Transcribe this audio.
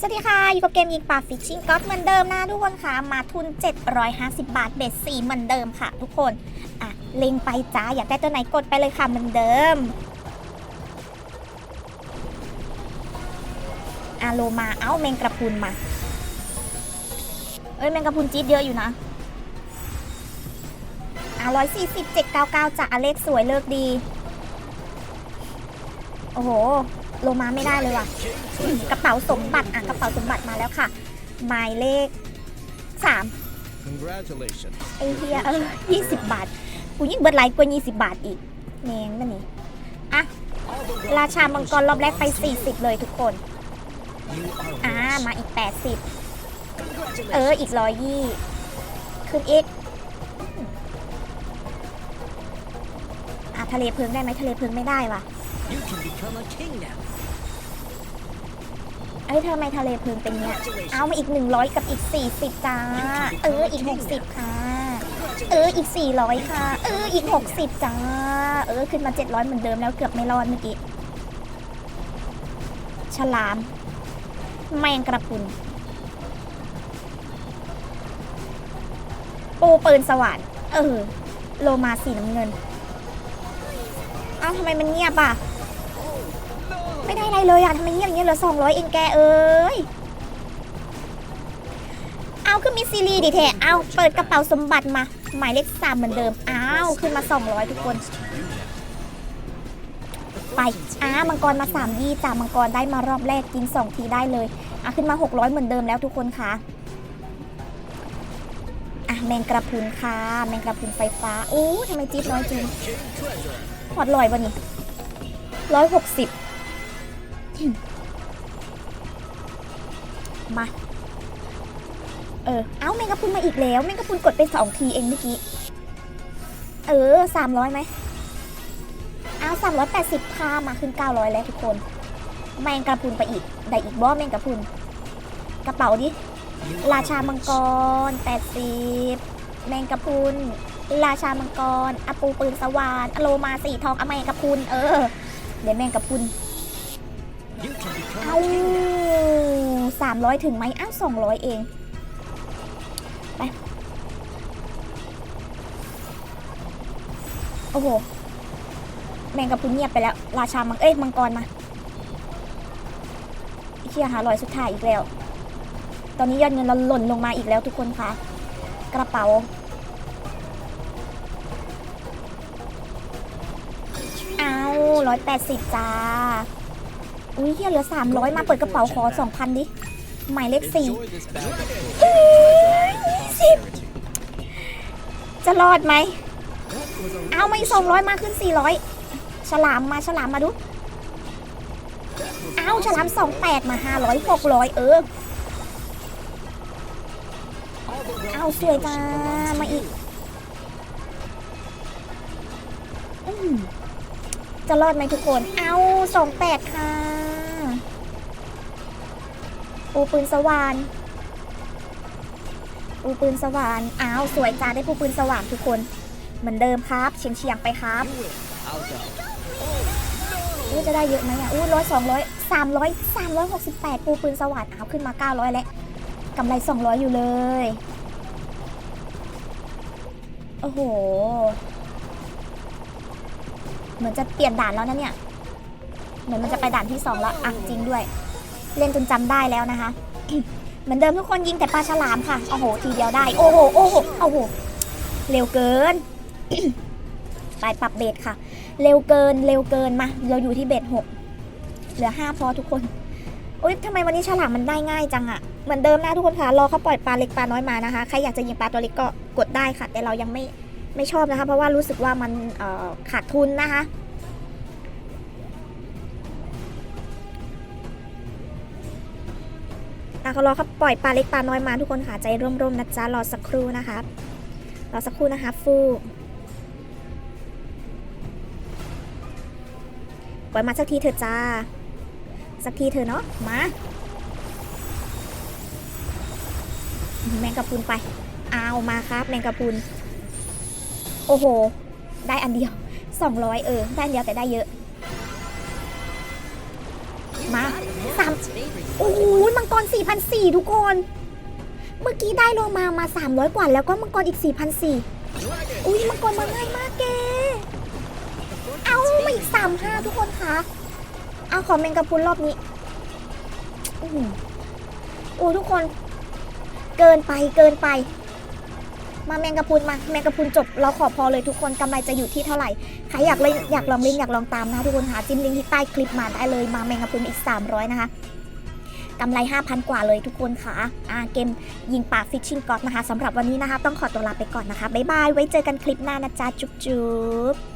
สวัสดีค่ะ อยู่กับเกมยิงปลาฟิชชิงก็เหมือนเดิมนะทุกคนค่ะ มาทุน 750 บาทเบ็ด4เหมือนเดิมค่ะ ทุกคนอะเล็งไปจ้า อยากได้ตัวไหนกดไปเลยค่ะเหมือนเดิมอาโลมาเอ้าแมงกระพุนมา เอ้ยแมงกระพุนจี๊ดเยอะอยู่นะอะ140 799จ้ะอะเลขสวยเลิกดี โอ้โห โลมาไม่ได้เลยว่ะกระเป๋าสมบัติอะกระเป๋าสมบัติมาแล้วค่ะ หมายเลขสาม Congratulations. ไอเฮียเออยี่สิบบาท กูยิ่งเบิร์ดไลท์กว่ายี่สิบบาทอีกแมงนั่นนี่อะราชามังกรรอบแรกไป 40 เลยทุกคน You are อ่า rich. มาอีก 80 เออ อีกร้อยยี่ขึ้นอีกอะทะเลเพลิงได้ไหมทะเลเพลิงไม่ได้ว่ะ You can become a king now. เอ้ยทำไมทะเลเพลิงเป็นเนี้ย เอามาอีก 100 กับอีก 40 จ้า เอออีก 60 ค่ะ เอออีก 400 ค่ะ เอออีก 60 จ้า เออขึ้นมา 700 เหมือนเดิมแล้วเกือบไม่รอดเมื่อกี้ ฉลาม แมงกระพรุน ปูปืนสว่านเออ โลมาสีน้ำเงิน เอ้าทำไมมันเงียบอะ ไม่ได้อะไรเลยอะทำไมเงี้ยอย่างเงี้ยเหลือ200เองแกเอ้ยเอาขึ้นมีซีรีดิแท้เอาเปิดกระเป๋าสมบัติมา หมายเลขสามเหมือนเดิมอ้าวขึ้นมา200ทุกคน ไปอ้ามังกรมา3ยี่จ่ามังกรได้มารอบแรกยิง2ทีได้เลยอะขึ้นมา600เหมือนเดิมแล้วทุกคนค่ะอะแมงกระพุนค่ะแมงกระพุนไฟฟ้าโอ้ทำไมจี๊ดน้อยจริงหอดลอยปะนี่ร้อยหกสิบ มา เออ เอ้าแมงกะพุนมาอีกแล้ว แมงกะพุนกดไปสองทีเองเมื่อกี้ เออสามร้อยไหมเอาสามร้อยแปดสิบค่ามาขึ้นเก้าร้อยแล้วทุกคน แมงกระพุนไปอีก ได้อีกบ่แมงกระพุน กระเป๋าดิ ราชามังกรแปดสิบแมงกะพุน ราชามังกรอปูปืนสว่านอโลมาสีทองอแมงกะพุน เออ เดี๋ยวแมงกะพุน เอาสามร้อยถึงไหมอ้าวสองร้อยเอง ไป โอ้โห แมงกะพรุนเงียบไปแล้ว ราชามังเอ้ยมังกรมาเชียหาลอยสุดท้ายอีกแล้ว ตอนนี้ยอดเงินเราหล่นลงมาอีกแล้วทุกคนคะกระเป๋าเอาร้อยแปดสิบจ้า อุ้ยเฮียเหลือสามร้อยมาเปิดกระเป๋าขอสองพันดิ หมายเลขสี่สิบจะรอดไหม เอาไมาอีกสองร้อยมาขึ้นสี่ร้อยฉลามมาฉลามมาดู เอาฉลามสองแปดมาห้าร้อยหกร้อยเออ เอาสวยจ้า มาอีกอจะรอดไหมทุกคน เอาสองแปดค่ะ ปูปืนสว่านปูปืนสว่านอ้าวสวยจ้าได้ปูปืนสว่านทุกคน เหมือนเดิมครับเฉียงเฉียงไปครับอู้จะได้เยอะไหมอะอู้ร้อยสองร้อยสามร้อยสามร้อยหกสิบแปดปูปืนสว่านอ้าวขึ้นมาเก้าร้อยแล้วกำไรสองร้อยอยู่เลยโอ้โห เหมือนจะเปลี่ยนด่านแล้วนะเนี่ย เหมือนมันจะไปด่านที่สองแล้วอะจริงด้วย เล่นจนจำได้แล้วนะคะ เหมือนเดิมทุกคนยิงแต่ปลาฉลามค่ะโอ้โห ทีเดียวได้ โอ้โหโอ้โหโอ้โหเร็วเกินไปปรับเบสค่ะ เร็วเกินเร็วเกินมา เราอยู่ที่เบสหกเหลือห้าพอทุกคนโอ๊ยทำไมวันนี้ฉลามมันได้ง่ายจังอะเหมือนเดิมนะทุกคนค่ะรอเขาปล่อยปลาเล็กปลาน้อยมานะคะใครอยากจะยิงปลาตัวเล็กก็กดได้ค่ะ แต่เรายังไม่ไม่ชอบนะคะ เพราะว่ารู้สึกว่ามันขาดทุนนะคะ อะเขารอเขาปล่อยปลาเล็กปลาน้อยมาทุกคนค่ะใจร่มๆนะจ๊ะรอสักครู่นะคะรอสักครู่นะคะฟูปล่อยมาสักทีเถอะจ้า สักทีเถอะเนาะมาแมงกะพุนไปเอามาครับ แมงกะพุนโอ้โห ได้อันเดียว 200 เออ ได้อันเดียวแต่ได้เยอะ มา โอ้โหมังกร4,004ทุกคน เมื่อกี้ได้โลมามา 300 กว่า แล้วก็มังกรอีก 4,004อุ้ยมังกรมาง่ายมากแก เอามาอีก 3,500 ทุกคนคะเอาขอแมงกะพุนรอบนี้อื้อหือโอ้ทุกคน เกินไปเกินไป มาแมงกะพุนมาแมงกะพุนจบเราขอพอเลยทุกคนกำไรจะอยู่ที่เท่าไหร่ใครอยากเล่นอยากลองเล่นอยากลองตามนะทุกคนหาจิ้มลิงก์ที่ใต้คลิปมาได้เลยมาแมงกะพุนอีก 300 นะคะกำไร 5,000 กว่าเลยทุกคนค่ะอ่าเกมยิงปากฟิชชิงก็อดนะคะสำหรับวันนี้นะคะ ต้องขอตัวลาไปก่อนนะคะ บ๊ายบาย ไว้เจอกันคลิปหน้านะจ๊ะ จุ๊บ